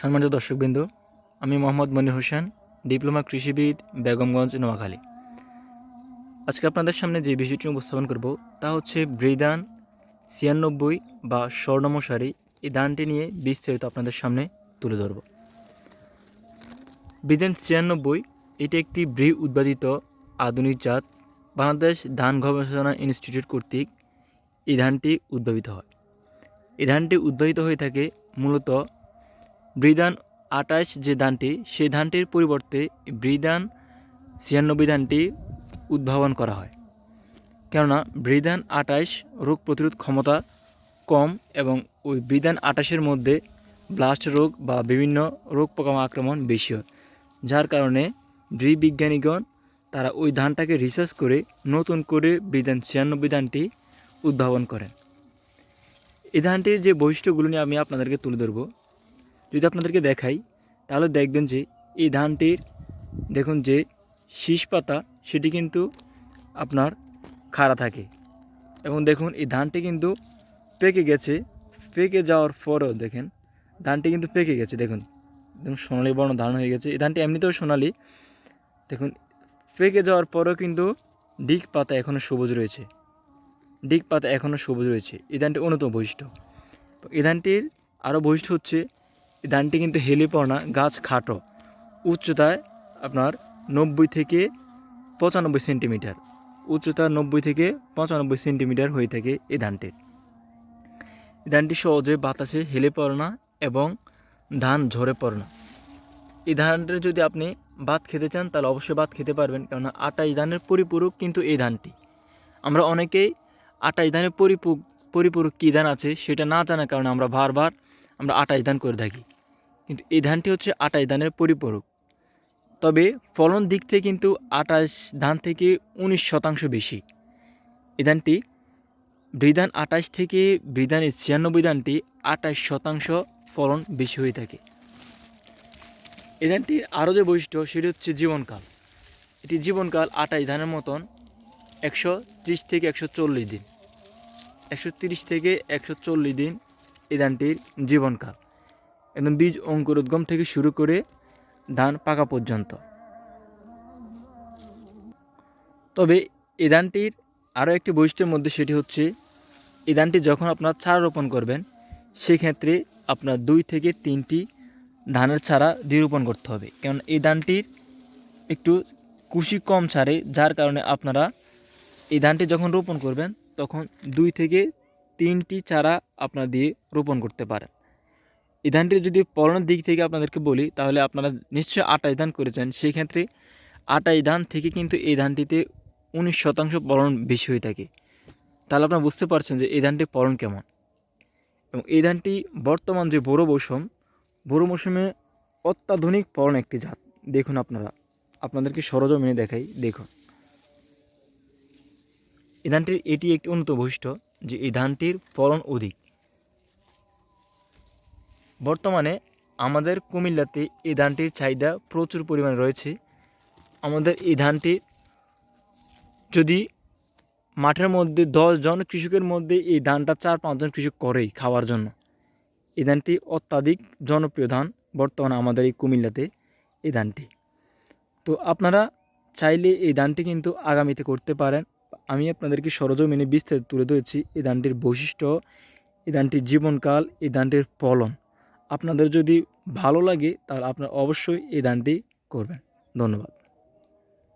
সম্মানিত দর্শকবৃন্দ, আমি মোহাম্মদ মনির হোসেন, ডিপ্লোমা কৃষিবিদ, বেগমগঞ্জ, নোয়াখালী। আজকে আপনাদের সামনে যে বিষয়টি উপস্থাপন করব, তা হচ্ছে ব্রিদান ছিয়ানব্বই বা স্বর্ণমশারি। এই দানটি নিয়ে বিস্তারিত আপনাদের সামনে তুলে ধরব। ব্রিদান ছিয়ানব্বই, এটি একটি ব্রি উৎপাদিত আধুনিক জাত। বাংলাদেশ ধান গবেষণা ইনস্টিটিউট কর্তৃক এই ধানটি উদ্ভাবিত হয়। এই ধানটি উদ্ভাবিত হয়ে থাকে মূলত ব্রিদান আটাইশ যে ধানটি, সেই ধানটির পরিবর্তে ব্রিদান ছিয়ানব্বই ধানটি উদ্ভাবন করা হয়। কেননা ব্রিদান আটাইশ রোগ প্রতিরোধ ক্ষমতা কম এবং ওই ব্রিদান আটাশের মধ্যে ব্লাস্ট রোগ বা বিভিন্ন রোগ পোকামা আক্রমণ বেশি হয়, যার কারণে বিজ্ঞানীগণ তারা ওই ধানটাকে রিসার্চ করে নতুন করে ব্রিদান ছিয়ানব্বই ধানটি উদ্ভাবন করেন। এই ধানটির যে বৈশিষ্ট্যগুলো নিয়ে আমি আপনাদেরকে তুলে ধরবো যদি আপনাদেরকে দেখাই, তাহলে দেখবেন যে এই ধানটির, দেখুন যে শীষ পাতা, সেটি কিন্তু আপনার খাড়া থাকে। এবং দেখুন, এই ধানটি কিন্তু পেকে গেছে। পেকে যাওয়ার পরেও দেখেন, ধানটি কিন্তু পেকে গেছে। দেখুন দেখুন সোনালি বর্ণ ধান হয়ে গেছে। এই ধানটি এমনিতেও সোনালি। দেখুন, পেকে যাওয়ার পরেও কিন্তু ডিগ পাতা এখনও সবুজ রয়েছে। ডিগ পাতা এখনও সবুজ রয়েছে। এই ধানটি অন্যতম বৈশিষ্ট্য। এই ধানটির আরও বৈশিষ্ট্য হচ্ছে ধানটি কিন্তু হেলিপড়না গাছ খাটো। উচ্চতায় আপনার নব্বই থেকে পঁচানব্বই সেন্টিমিটার। উচ্চতা নব্বই থেকে পঁচানব্বই সেন্টিমিটার হয়ে থাকে এই ধানটির ধানটি সহজে বাতাসে হেলে পড়ে না এবং ধান ঝরে পড়ে না। এই ধানটির যদি আপনি ভাত খেতে চান, তাহলে অবশ্যই ভাত খেতে পারবেন। কেননা আটাই ধানের পরিপূরক কিন্তু এই ধানটি। আমরা অনেকেই আটাই ধানের পরিপূরক পরিপূরক কী ধান আছে সেটা না জানার কারণে আমরা বারবার আমরা আটাই ধান করে থাকি। কিন্তু এই ধানটি হচ্ছে আটাই ধানের পরিপূরক। তবে ফলন দিক থেকে কিন্তু আটাশ ধান থেকে উনিশ শতাংশ বেশি। এই ধানটি বৃধান আটাশ থেকে বৃধানের ছিয়ানব্বই ধানটি আটাশ শতাংশ ফলন বেশি হয়ে থাকে। এই ধানটির আরও যে বৈশিষ্ট্য, সেটি হচ্ছে জীবনকাল। এটি জীবনকাল আটাশ ধানের মতন একশো ত্রিশ থেকে একশো চল্লিশ দিন। একশো থেকে একশো চল্লিশ দিন এই ধানটির জীবনকাল একদম বীজ অঙ্কুরোদ্গম থেকে শুরু করে ধান পাকা পর্যন্ত। তবে এই ধানটির আরও একটি বৈশিষ্ট্যের মধ্যে সেটি হচ্ছে, এই ধানটি যখন আপনার চারা রোপণ করবেন, সেক্ষেত্রে আপনার দুই থেকে তিনটি ধানের চারা রোপণ করতে হবে। কারণ এই ধানটির একটু কুশি কম ছাড়ে যার কারণে আপনারা এই ধানটি যখন রোপণ করবেন, তখন দুই থেকে তিনটি চারা আপনার দিয়ে রোপণ করতে পারেন। এই ধানটির যদি ফলনের দিক থেকে আপনাদেরকে বলি, তাহলে আপনারা নিশ্চয়ই আটাই ধান করেছেন। সেই ক্ষেত্রে আটাই ধান থেকে কিন্তু এই ধানটিতে উনিশ শতাংশ ফলন বেশি হয়ে থাকে। তাহলে আপনারা বুঝতে পারছেন যে এই ধানটির ফলন কেমন। এবং এই ধানটি বর্তমান যে বড়ো মৌসুম বড়ো মৌসুমে অত্যাধুনিক ফলন একটি জাত। দেখুন আপনারা, আপনাদেরকে সরজমিনে দেখাই, দেখুন। এই ধানটির এটি একটি উন্নত বৈশিষ্ট্য। যে এই ধানটির ফলন অধিক। বর্তমানে আমাদের কুমিল্লাতে এই ধানটির চাহিদা প্রচুর পরিমাণে রয়েছে। আমাদের এই ধানটি যদি মাঠের মধ্যে জন কৃষকের মধ্যে এই ধানটা চার পাঁচজন কৃষক করেই খাওয়ার জন্য। এই ধানটি অত্যাধিক জনপ্রিয় ধান বর্তমানে আমাদের এই কুমিল্লাতে এই ধানটি। তো আপনারা চাইলে এই ধানটি কিন্তু আগামীতে করতে পারেন। আমি আপনাদেরকে সরজমিনে বিস্তারিত তুলে ধরেছি এই ধানটির বৈশিষ্ট্য, এই ধানটির জীবনকাল, এই ধানটির ফলন। আপনাদের যদি ভালো লাগে তাহলে আপনারা অবশ্যই এই ধানটি করবেন। ধন্যবাদ।